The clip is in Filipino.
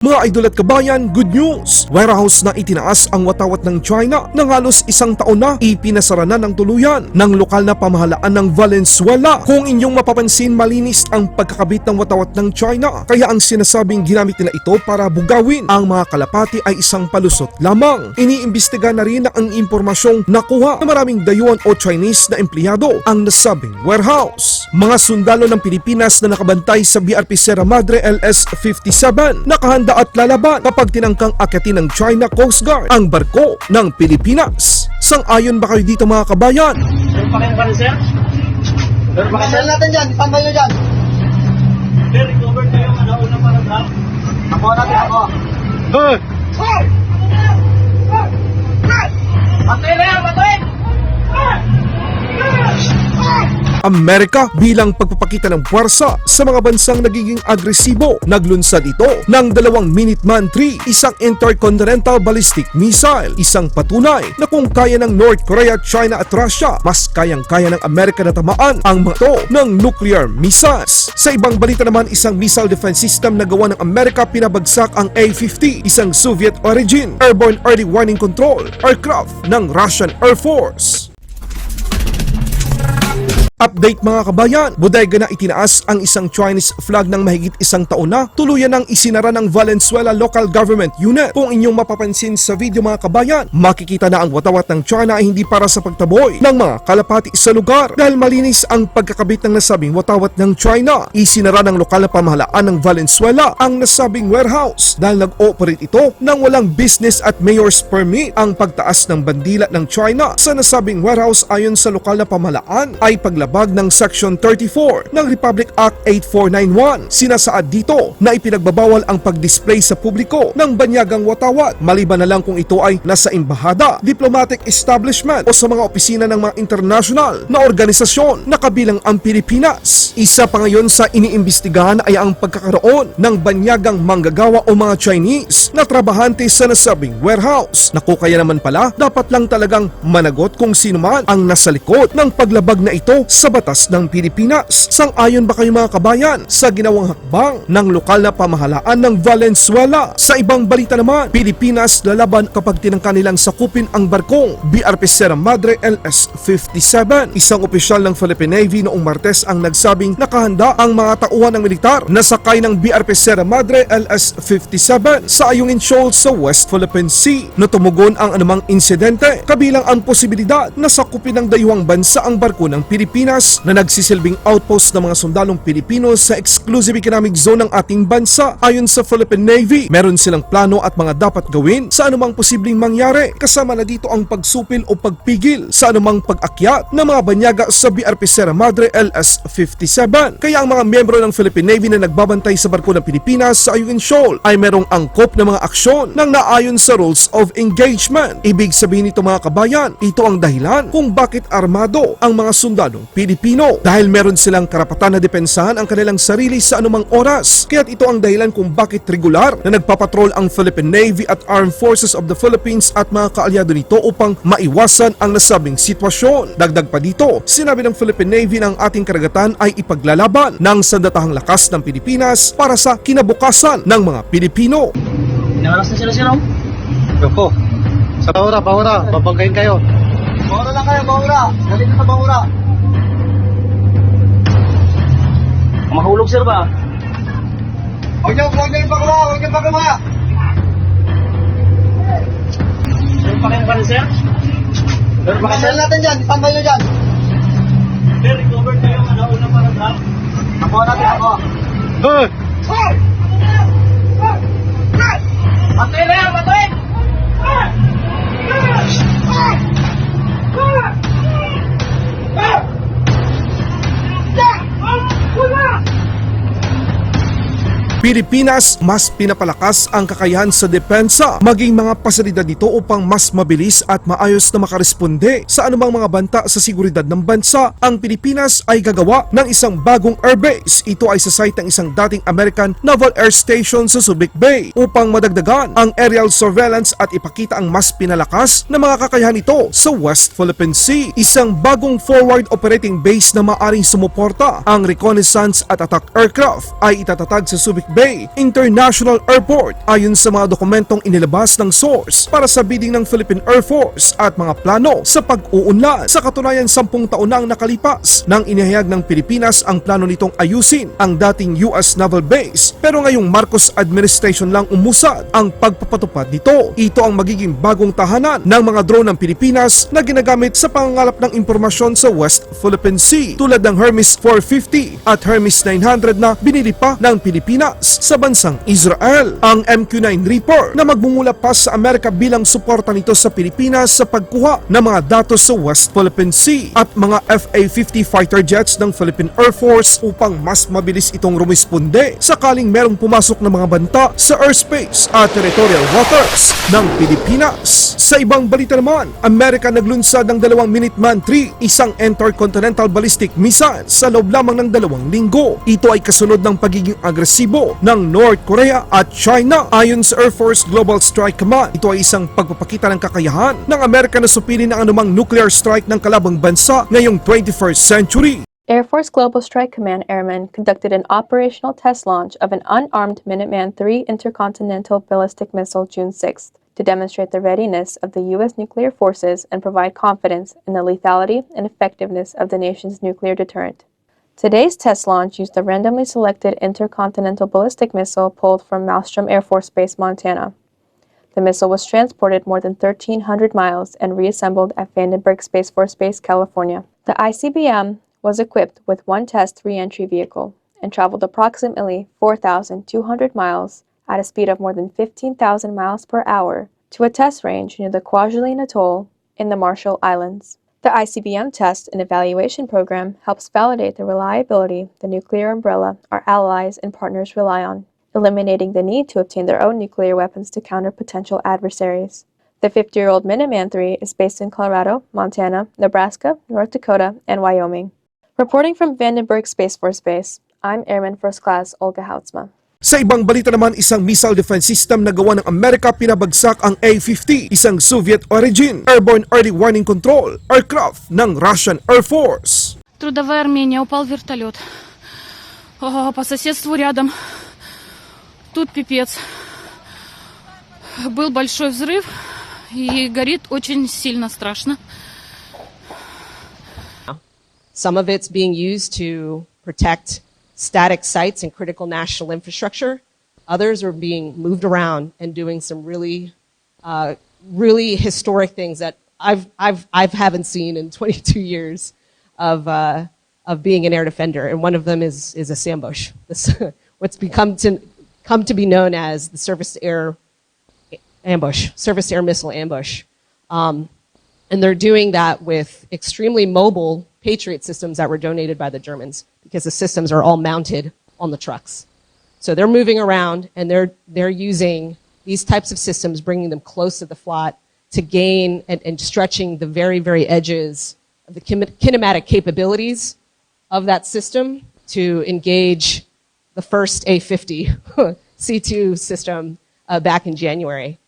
Mga idol at kabayan, good news! Warehouse na itinaas ang watawat ng China ng halos isang taon na ipinasara na ng tuluyan ng lokal na pamahalaan ng Valenzuela. Kung inyong mapapansin, malinis ang pagkakabit ng watawat ng China. Kaya ang sinasabing ginamit nila ito para bugawin ang mga kalapati ay isang palusot lamang. Iniimbestiga na rin ang impormasyong nakuha na maraming dayuhan o Chinese na empleyado ang nasabing warehouse. Mga sundalo ng Pilipinas na nakabantay sa BRP Sierra Madre LS-57 nakahanda at lalaban kapag tinangkang akyatin ng China Coast Guard ang barko ng Pilipinas. Sang-ayon ba kayo dito mga kabayan? Meron pa kayong pan, sir? Meron pa kayo, sir? Natin dyan, tambay nyo dyan. Sir, recover kayo ang nauna paragraph. Ako natin, ako. Patay Amerika bilang pagpapakita ng puwersa sa mga bansang nagiging agresibo. Naglunsad ito ng dalawang Minuteman 3, isang intercontinental ballistic missile, isang patunay na kung kaya ng North Korea, China at Russia, mas kayang-kaya ng Amerika na tamaan ang mga ito ng nuclear missiles. Sa ibang balita naman, isang missile defense system na gawa ng Amerika pinabagsak ang A-50, isang Soviet origin airborne early warning control aircraft ng Russian Air Force. Update mga kabayan, bodega na itinaas ang isang Chinese flag ng mahigit isang taon na tuluyan ng isinara ng Valenzuela Local Government Unit. Kung inyong mapapansin sa video mga kabayan, makikita na ang watawat ng China ay hindi para sa pagtaboy ng mga kalapati sa lugar dahil malinis ang pagkakabit ng nasabing watawat ng China. Isinara ng lokal na pamahalaan ng Valenzuela ang nasabing warehouse dahil nag-ooperate ito ng walang business at mayor's permit. Ang pagtaas ng bandila ng China sa nasabing warehouse ayon sa lokal na pamahalaan ay paglabas paglabag ng Section 34 ng Republic Act 8491. Sinasaad dito na ipinagbabawal ang pag-display sa publiko ng banyagang watawat maliban na lang kung ito ay nasa embahada, diplomatic establishment o sa mga opisina ng mga international na organisasyon na kabilang ang Pilipinas. Isa pa ngayon sa iniimbestigahan ay ang pagkakaroon ng banyagang manggagawa o mga Chinese na trabahante sa nasabing warehouse. Naku kaya naman pala, dapat lang talagang managot kung sino man ang nasa likod ng paglabag na ito sa batas ng Pilipinas. Sang-ayon ba kayo mga kabayan sa ginawang hakbang ng lokal na pamahalaan ng Valenzuela? Sa ibang balita naman, Pilipinas lalaban kapag tinangka nilang sakupin ang barkong BRP Sierra Madre LS-57. Isang opisyal ng Philippine Navy noong Martes ang nagsabing nakahanda ang mga tauhan ng militar na sakay ng BRP Sierra Madre LS-57 sa Ayungin Shoal sa West Philippine Sea. No tumugon ang anumang insidente, kabilang ang posibilidad na sakupin ng dayuhang bansa ang barko ng Pilipinas na nagsisilbing outpost ng mga sundalong Pilipino sa exclusive economic zone ng ating bansa. Ayon sa Philippine Navy, meron silang plano at mga dapat gawin sa anumang posibleng mangyari. Kasama na dito ang pagsupil o pagpigil sa anumang pag-akyat ng mga banyaga sa BRP Sierra Madre LS-57. Kaya ang mga miyembro ng Philippine Navy na nagbabantay sa barko ng Pilipinas sa Ayungin Shoal ay merong angkop na mga aksyon nang naayon sa rules of engagement. Ibig sabihin nito mga kabayan, ito ang dahilan kung bakit armado ang mga sundalong Pilipino dahil meron silang karapatan na depensahan ang kanilang sarili sa anumang oras. Kaya't ito ang dahilan kung bakit regular na nagpapatrol ang Philippine Navy at Armed Forces of the Philippines at mga kaalyado nito upang maiwasan ang nasabing sitwasyon. Dagdag pa dito, sinabi ng Philippine Navy na ang ating karagatan ay ipaglalaban ng sandatahang lakas ng Pilipinas para sa kinabukasan ng mga Pilipino. Inawalas na sila, oh. Yoko. Sa Baura, Baura. Babanggayin kayo. Baura lang kayo, Baura. Galit na sa Baura. Mahulog, sir, ba? Huwag niyo, huwag niyo ipagawa, huwag niyo ipagawa. Meron pa kayong pan, sir? Meron pa kayo, sir? natin dyan, tambay nyo dyan. Sir, recover kayo ang nauna paragraph. Ako natin, ako. Patay na yan, patay! Pilipinas mas pinapalakas ang kakayahan sa depensa maging mga pasilidad nito upang mas mabilis at maayos na makaresponde sa anumang mga banta sa seguridad ng bansa. Ang Pilipinas ay gagawa ng isang bagong airbase. Ito ay sa site ng isang dating American Naval Air Station sa Subic Bay upang madagdagan ang aerial surveillance at ipakita ang mas pinalakas na mga kakayahan nito sa West Philippine Sea. Isang bagong forward operating base na maaring sumuporta ang reconnaissance at attack aircraft ay itatatag sa Subic Bay Bay International Airport ayon sa mga dokumentong inilabas ng source para sa bidding ng Philippine Air Force at mga plano sa pag-uunlad. Sa katunayan, sampung taon na ang nakalipas nang inihayag ng Pilipinas ang plano nitong ayusin ang dating US Naval Base pero ngayong Marcos administration lang umusad ang pagpapatupad nito. Ito ang magiging bagong tahanan ng mga drone ng Pilipinas na ginagamit sa pangangalap ng impormasyon sa West Philippine Sea tulad ng Hermes 450 at Hermes 900 na binili pa ng Pilipinas sa bansang Israel. Ang MQ-9 Reaper na magmumula pa sa Amerika bilang suporta nito sa Pilipinas sa pagkuha ng mga datos sa West Philippine Sea at mga FA-50 fighter jets ng Philippine Air Force upang mas mabilis itong rumisponde sakaling merong pumasok na mga banta sa airspace at territorial waters ng Pilipinas. Sa ibang balita naman, Amerika naglunsad ng dalawang Minuteman 3, isang intercontinental ballistic missile sa loob lamang ng dalawang linggo. Ito ay kasunod ng pagiging agresibo ng North Korea at China. Ayon sa Air Force Global Strike Command, ito ay isang pagpapakita ng kakayahan ng Amerika na supilin ang anumang nuclear strike ng kalabang bansa ngayong 21st century. Air Force Global Strike Command Airmen conducted an operational test launch of an unarmed Minuteman III intercontinental ballistic missile June 6th to demonstrate the readiness of the U.S. nuclear forces and provide confidence in the lethality and effectiveness of the nation's nuclear deterrent. Today's test launch used a randomly selected intercontinental ballistic missile pulled from Malmstrom Air Force Base, Montana. The missile was transported more than 1,300 miles and reassembled at Vandenberg Space Force Base, California. The ICBM was equipped with one test re-entry vehicle and traveled approximately 4,200 miles at a speed of more than 15,000 miles per hour to a test range near the Kwajalein Atoll in the Marshall Islands. The ICBM test and evaluation program helps validate the reliability the nuclear umbrella our allies and partners rely on, eliminating the need to obtain their own nuclear weapons to counter potential adversaries. The 50 year old Minuteman III is based in Colorado, Montana, Nebraska, North Dakota, and Wyoming. Reporting from Vandenberg Space Force Base, I'm Airman First Class Olga Hautzma. Sa ibang balita naman, isang missile defense system na gawa ng Amerika pinabagsak ang A-50, isang Soviet origin airborne early warning control aircraft ng Russian Air Force. Трудовая Армения, упал вертолет. Ага, по соседству рядом. Тут пипец. Был большой взрыв и горит очень сильно страшно. Some of it's being used to protect static sites and critical national infrastructure. Others are being moved around and doing some really, uh, really historic things that I've, I've, I've haven't seen in 22 years of, uh, of being an air defender. And one of them is, is a sambush. This, what's become to, come to be known as the surface air ambush, surface air missile ambush. Um, and they're doing that with extremely mobile Patriot systems that were donated by the Germans because the systems are all mounted on the trucks. So they're moving around and they're, they're using these types of systems, bringing them close to the flot to gain and, and stretching the very, very edges of the kinematic capabilities of that system to engage the first A50 C2 system uh, back in January.